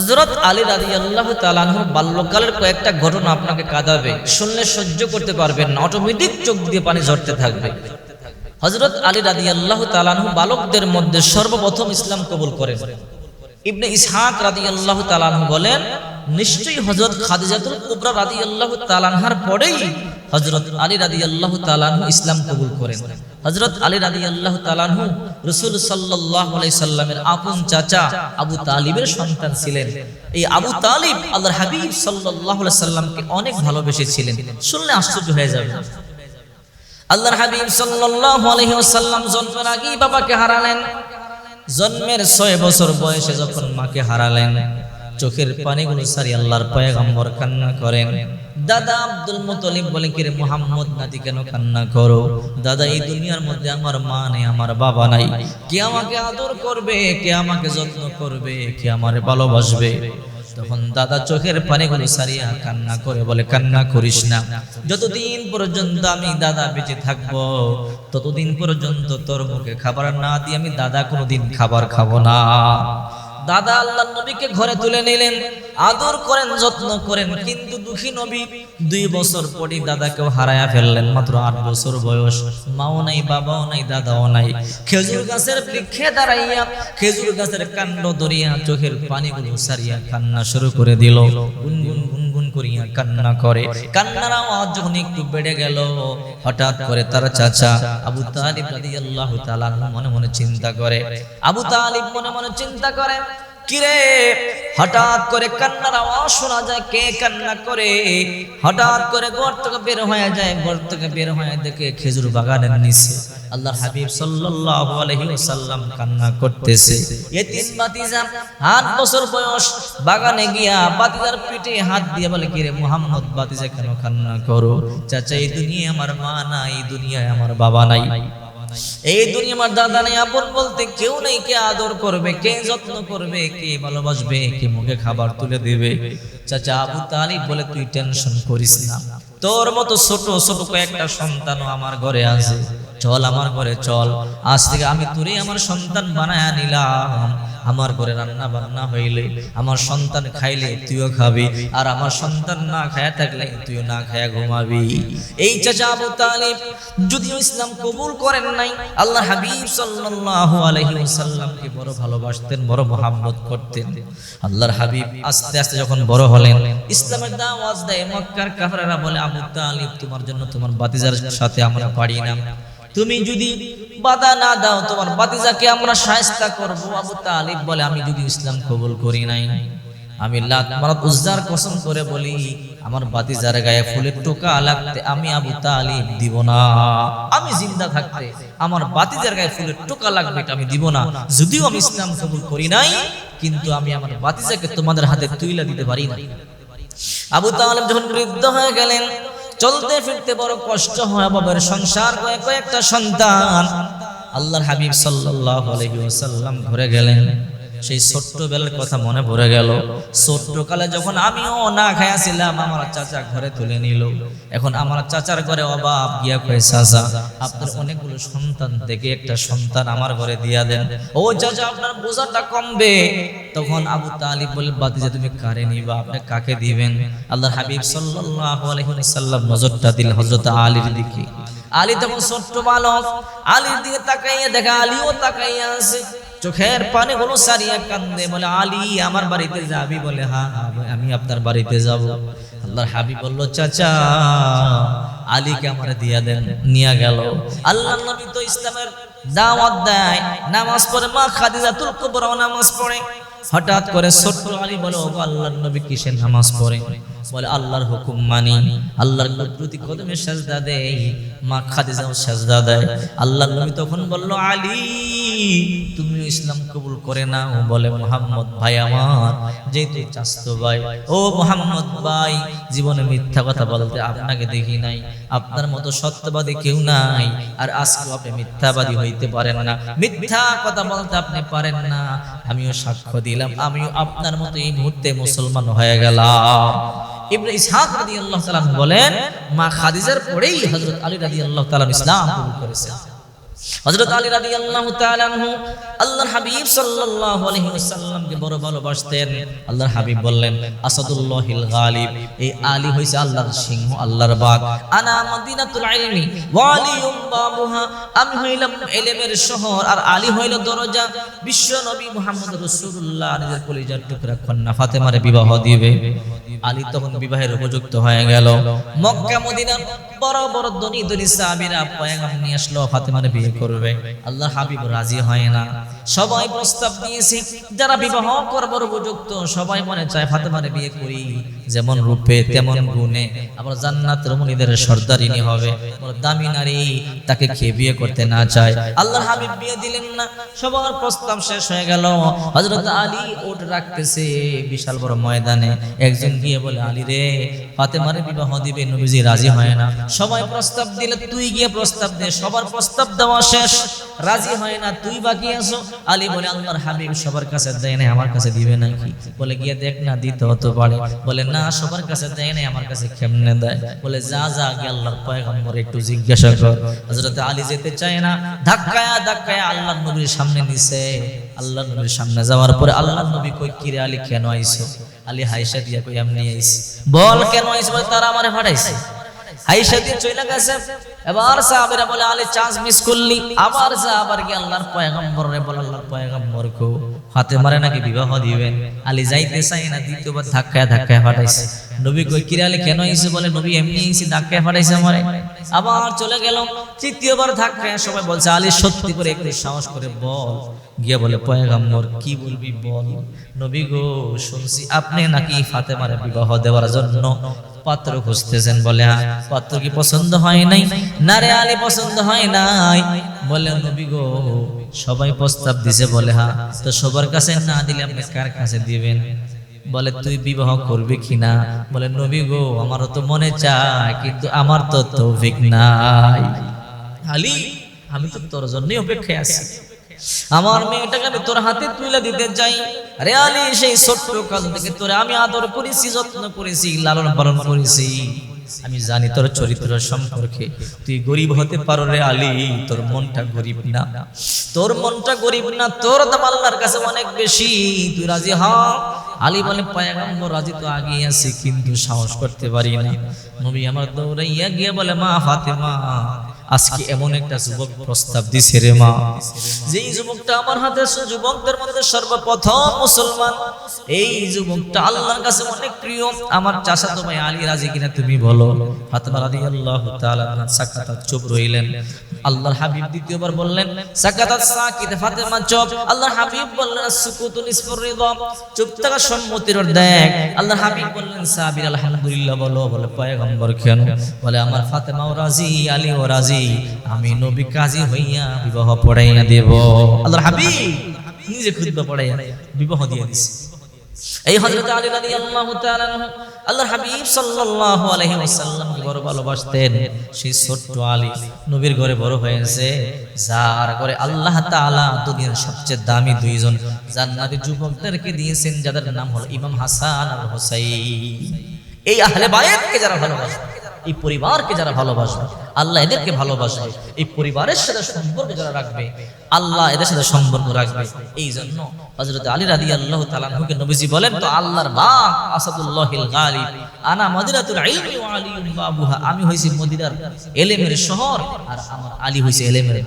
হজরত আলী রাজি আল্লাহ তালানহ বাল্যকালের কয়েকটা ঘটনা আপনাকে কাঁদাবে, শুনলে সহ্য করতে পারবেন না, অটোমেটিক চোখ দিয়ে পানি ঝরতে থাকবে। হজরত আলী রাজি আল্লাহ তালানহ বালকদের মধ্যে সর্বপ্রথম ইসলাম কবুল করেন। ইবনে ইসহাক রাজি আল্লাহ তালানহ বলেন নিশ্চয়ই হজরত খাদিজাতুল কুবরা রাজি আল্লাহ তালানহার পরেই হজরত আলী রাজি আল্লাহ তালানহু ইসলাম কবুল করেন। হজরত আলী রাজি আল্লাহ তালানহু রসুল সাল্লাহ সাল্লামের আপন চাচা আবু তালিবের সন্তান ছিলেন। এই আবু তালিব আল্লাহ হাবিব সাল্লাহ সাল্লামকে অনেক ভালোবেসেছিলেন। শুনলে আশ্চর্য হয়ে যাবে। আল্লাহর হাবিব সাল্লাল্লাহু আলাইহি জন্মের আগেই বাবাকে হারালেন। জন্মের ছয় বছর বয়সে যখন মাকে হারালেন। চোখের পানিগুলো সারি আল্লাহর পয়গম্বর কান্না করেন। দাদা আব্দুল মুতলিব বলে কি রে মোহাম্মদ নাতি, কেন কান্না করো? দাদা, এই দুনিয়ার মধ্যে আমার মা নেই, আমার বাবা নাই। কে আমাকে আদর করবে, কে আমাকে যত্ন করবে, কে আমারে ভালোবাসবে? তখন দাদা চোখের পানিগুলো সারিয়া কান্না করে বলে, কান্না করিস না। যতদিন পর্যন্ত আমি দাদা বেঁচে থাকব, ততদিন পর্যন্ত তোর মুখে খাবার না দিয়ে আমি দাদা কোনোদিন খাবার খাব না। দাদা আল্লাহ নবীকে ঘরে তুলে নিলেন, আদর করেন, যত্ন করেন, কিন্তু দুঃখী নবী দুই বছর পরই দাদাকেও হারায়া ফেললেন, মাত্র আট বছর বয়স। মাও নাই, বাবাও নাই, দাদাও নাই। খেজুর গাছের বৃক্ষে দাঁড়াইয়া, খেজুর গাছের কাণ্ড ধরিয়া চোখের পানিগুলো সারিয়া কান্না শুরু করে দিল। গুনগুন গুনগুন করিয়া কান্না করে। কান্নার আওয়াজ যখন একটু বেড়ে গেল, হঠাৎ করে তার চাচা আবু তালিব রাদিয়াল্লাহু তাআলা মনে মনে চিন্তা করে। আবু তালিব মনে মনে চিন্তা করে কিরে? হঠাৎ করে কান্নার আওয়াজ শোনা যায়, কে কান্না করে? হঠাৎ করে ঘর থেকে বের হয়ে যায়, ঘর থেকে বের হয়ে দেখে খেজুর বাগানের নিচে আল্লাহর হাবিব সাল্লাল্লাহু আলাইহি ওয়াসাল্লাম কান্না করতেছে। এতিম বাতিজা আট বছর বয়স, বাগানে গিয়া বাতিজার পিঠে হাত দিয়ে বলে, কিরে মুহাম্মদ বাতিজা কেন কান্না করো? চাচা, এই দুনিয়ায় আমার মা নাই দুনিয়ায় আমার বাবা নাই। এই দুনিয়া দাদা নেই, আপন বলতে কেউ নেই, কে আদর করবে, কে যত্ন করবে, কে ভালোবাসবে, কে মুখে খাবার তুলে দেবে। চাচা আবু তালিব বলে, তুই টেনশন করিস না। তোর মতো ছোট ছোট কয়েকটা সন্তানও আমার ঘরে আছে। চল আমার ঘরে চল। আজ থেকে আমি তোরে আমার সন্তান বানায় নিলাম। আমার ঘরে রান্না বান্না হইলে আমার সন্তান খাইলে তুইও খাবি, আর আমার সন্তান না খায়া থাকলে তুইও না খায়া ঘুমাবি। এই চাচা আবু তালিব যদিও ইসলাম কবুল করেন নাই, আল্লাহ হাবিব সাল্লাল্লাহু আলাইহি ওয়াসাল্লামকে বড় ভালোবাসতেন, বড় মোহাম্মত করতেন। আল্লাহর হাবিব আস্তে আস্তে যখন বড় হলেন, ইসলামের দাওয়াত দেয় মক্কার কাফেররা বলে, আবু তালিব, তোমার জন্য তোমার বাতিজার সাথে আমরা পারি না। তুমি যদি বাধা না দাও, তোমার বাতিজাকে আমরা সায়স্তা করব। আবু তালিব বলে, আমি যদি ইসলাম কবুল করি নাই, আমি লাত মারাত উজ্জার কসম করে বলি, আমার বাতিজার গায়ে ফুলের টোকা লাগতে আমি আবু তালিব দিব না। আমি জিন্দা থাকতে আমার বাতিজার গায়ে ফুলের টোকা লাগবে আমি দিব না। যদিও আমি ইসলাম কবুল করি নাই, কিন্তু আমি আমার বাতিজাকে তোমাদের হাতে তুইলা দিতে পারি না। আবু তালেব যখন বৃদ্ধ হয়ে গেলেন চলতে ফিরতে বড় কষ্ট হয় বাবার সংসার কয়েক কয়েকটা সন্তান। আল্লাহর হাবিব সাল্লাল্লাহু আলাইহি ওয়াসাল্লাম ঘুরে গেলেন। সেই ছোট্টবেলার কথা মনে পড়ে গেল। ছোট্টকালে যখন আমিও না খাইয়াছিলাম, আমার চাচা ঘরে তুলে নিল। এখন আমার চাচার ঘরে অভাব গিয়া কয়ে, চাচা, আপনার অনেকগুলো সন্তান থেকে একটা সন্তান আমার ঘরে দিয়া দেন। ও চাচা, আপনার বোঝাটা কমবে। তখন আবু তালিব বলে বাতি যে তুমি কারে নিবা? আপনি কাকে দিবেন? আল্লাহ হাবিব সাল্লাল্লাহু আলাইহি ওয়াসাল্লাম নজরটা দিল হযরত আলীর দিকে। আলী তখন ছোট্ট বালক। আলীর দিকে তাকাইয়া দেখা আলীও তাকাইয়া আছে। চোখের পানি গুলো সারিয়া কান্দে, বলে, আলী, আমার বাড়িতে যাবি? বলে হ্যাঁ আমি আপনার বাড়িতে যাব। আল্লাহর হাবিব বলল, চাচা, আলীকে আমার দিয়া দেন, নিয়ে গেল। আল্লাহ নবী তো ইসলামের দাওয়াত দেয়। নামাজ পড়ে, মা খাদিজাতুল কুবরা নামাজ পড়ে। হঠাৎ করে ছোট্ট আলী বলে আল্লাহর নবী কিসের নামাজ পড়ে? বলে, আল্লাহর হুকুম মানি। আল্লাহর প্রতি কদমে সাজদা দেয়। মা খাদিজাও সাজদা দেয়। আল্লাহর নবী তখন বলল, আলী তুমি ইসলাম কবুল করে না ও বলে, মোহাম্মদ ভাই আমার, যেহেতু চাস্তো ভাই। ও মোহাম্মদ ভাই, জীবনে মিথ্যা কথা বলতে আপনাকে দেখি নাই। আপনার মতো সত্যবাদী কেউ নাই। আর আজকে আপনি মিথ্যাবাদী হইতে পারেন না। মিথ্যা কথা বলতে আপনি পারেন না। আমিও সাক্ষ্য দিলাম। আমিও আপনার মতো এই মুহূর্তে মুসলমান হয়ে গেলাম। ইবনে ইসহাক রাদিয়াল্লাহু তাআলা বলেন, মা খাদিজার পরেই হযরত আলী রাদিয়াল্লাহু তাআলা ইসলাম কবুল করেছেন হযরত আলী রাদিয়াল্লাহু তাআলা আনহু আল্লাহর হাবিব সাল্লাল্লাহু আলাইহি ওয়াসাল্লামকে বড় ভালোবাসতেন। আল্লাহর হাবিব বললেন, আসাদুল্লাহিল গালিব, এই আলী হইছে আল্লাহর সিংহ, আল্লাহর আনা মদিনাতুল ইলমি ওয়া আলিয়ুম বাবুহা, আমি হইলাম ইলমের শহর, আর আলী হইল দরজা। বিশ্ব নবী মুহাম্মদ রাসূলুল্লাহ নিজের কলিজার টুকরা কন্যা ফাতেমারে বিবাহ দিবে। আলী তখন বিবাহের উপযুক্ত হয়ে গেল। মক্কা, মদিনা, বড় বড় ধনী ধনী সাহাবীরা পয়গাম নিয়ে আসলো, ফাতেমারে বিয়ে করবে। আল্লাহ হাবিব রাজি হয় না। সবাই প্রস্তাব দিয়েছে, যারা বিবাহ করবার উপযুক্ত, সবাই মনে চায় ফাতেমারে বিয়ে করি। যেমন রূপে, তেমন গুণে। আবার জান্নাত রমণীদের সর্দারিনী হবে। দামি নারী তাকে খেয়ে বিয়ে করতে না চায়। আল্লাহ হাবিব বিয়ে দিলেন না। সবার প্রস্তাব শেষ হয়ে গেল। হজরত আলী ওট রাখতেছে বিশাল বড় ময়দানে। একজন গিয়ে বলে, আলী রে ফাতেমারে বিবাহ দিবে, নবীজি রাজি হয় না। সবাই প্রস্তাব দিলে তুই গিয়ে প্রস্তাব দে, সবার প্রস্তাব দেওয়া শেষ। রাজি হয় না, তুই বাকি আছো। আলী বলে, আল্লাহর হাবিব সবার কাছে দেয় না আমার কাছে দিবে নাকি বলে, গিয়ে দেখ না, দিতে হতে পারে। বলে, না, সবার কাছে দেয় না আমার কাছে কেমনে দেয়? বলে, যা যা, গিয়ে আল্লাহর পয়গম্বর একটু জিজ্ঞাসা কর। হযরত আলী যেতে চায় না, ধাক্কায়া ধাক্কায়া আল্লাহর নবীর সামনে নিছে। আল্লাহর নবীর সামনে যাওয়ার পরে আল্লাহর নবী কই, কিরে আলী, কেন আইছো? আলী হাইসা দিয়া কই আমি নিয়ে আইছি। বল কেন আইছ বল, তারা আমারে ফাটাইছে। হাইসা দিয়ে চলে গেছে। এবার সাহাবীরা বলে, আলী চান্স মিস করলি। আবার সাহাবার কি আল্লাহর পয়গম্বর বলে, আল্লাহর পয়গম্বর কো হাতে মারে নাকি বিবাহ দিবেন? আলী যাইতে চাই না দ্বিতীয়বার ধাক্কায় ধাক্কায় ফাটাইছে নবী কই, কিরে আলী, কেন আইছে বলে, নবী এমনি আইছে ধাক্কায় ফাটাইছে আমারে। আবার চলে গেল। তৃতীয়বার ধাক্কায় সবাই বলছে, আলী, সত্যি করে একটু সাহস করে বল। গিয়ে বলে, পয়গম্বর, কি বলবি বল? নবী গো, শুনছি আপনি নাকি ফাতেমারে বিবাহ দেওয়ার জন্য পাত্র খুঁজতেছেন বলে হ্যাঁ পাত্র কি পছন্দ হয় নাই? না রে আলী পছন্দ হয় নাই। বলে, নবী গো, সবাই প্রস্তাব দিছে বলে হা তো সবার কাছে না দিলে আপনি কার কাছে দিবেন? বলে, তুই বিবাহ করবি কিনা বলে, নবী গো, আমারও তো মনে চায়, কিন্তু আমার তো তৌফিক নাই। আলী, আমি তো তোর জন্যই অপেক্ষায় আছি। আমার মেয়েটাকে আমি তোর হাতে তুলে দিতে চাই। আরে আলী সেই ছোট্ট কাল থেকে তোরে আমি আদর করেছি, যত্ন করেছি, লালন পালন করেছি। আমি জানি তোর চরিত্র সম্পর্কে। তুই গরিব হতে পারো রে আলী, তোর মনটা গরিব না। তোর মনটা গরিব না, তোর দাম আল্লাহর কাছে অনেক বেশি। তুই রাজি হ। আলী বলে, পায়গাম্বর রাজি তো আগে আছি, কিন্তু সাহস করতে পারি না। নবী আমার দৌড়াইয়া গিয়ে বলে, মা ফাতেমা আজকে এমন একটা যুবক প্রস্তাব দিছে রে মা। যেই যুবকটা আমার হাতে যুবকদের মধ্যে সর্বপ্রথম মুসলমান। এই যুবকটা আল্লাহর কাছে অনেক প্রিয়। আমার চাচাতো ভাই আলী রাজি কিনা তুমি বলো। ফাতেমা রাদিয়াল্লাহু তাআলা চুপ রইলেন। আল্লাহর হাবিব দ্বিতীয়বার বললেন সাকাতাত সাকিত ফাতেমা চুপ। আল্লাহর হাবিব বললেন সুকুতু নিসফুর রিদা। চুপ থাকা সম্মতির দেখ আল্লাহর হাবিব বললেন সাবির আলহামদুলিল্লাহ বলো। বলে পয়গম্বর কেন? বলে আমার ফাতেমাও রাজি আলীও রাজি। আমি নবী কাজী হইয়া বিবাহ পড়াইয়া দেব। আল্লাহর হাবিব নিজে খুতবা পড়াইয়া বিবাহ দিয়ে দিছে। এই হযরত আলী রাদিয়াল্লাহু তাআলা আল্লাহর হাবিব সাল্লাল্লাহু আলাইহি ওয়াসাল্লাম বড় ভালোবাসতেন। সেই ছোট্ট আলী নবীর ঘরে বড় হয়েছে। যার ঘরে আল্লাহ তাআলা দুনিয়ার সবচেয়ে দামি দুইজন জান্নাতি যুবকদেরকে দিয়েছেন, যাদের নাম হলো ইমাম হাসান আর হুসাইন। এই আহলে বায়াতকে যারা ভালোবাসে এই পরিবারকে যারা ভালোবাসবে আল্লাহ এদেরকে ভালোবাসবে এই পরিবারের সাথে সম্পর্ক যারা রাখবে, আল্লাহ এদের সাথে সম্পর্ক রাখবে। এই জন্য হজরত আলী রাদিয়াল্লাহু আল্লাহ আনহুকে নবীজি বলেন, তো আল্লাহর বাগ আসাদুল্লাহিল গালিব, আনা মদিনাতুল ইলমি ওয়া আলী আমি হইছি মদিরার এলেমের শহর আর আমার আলী হইছে এলেমের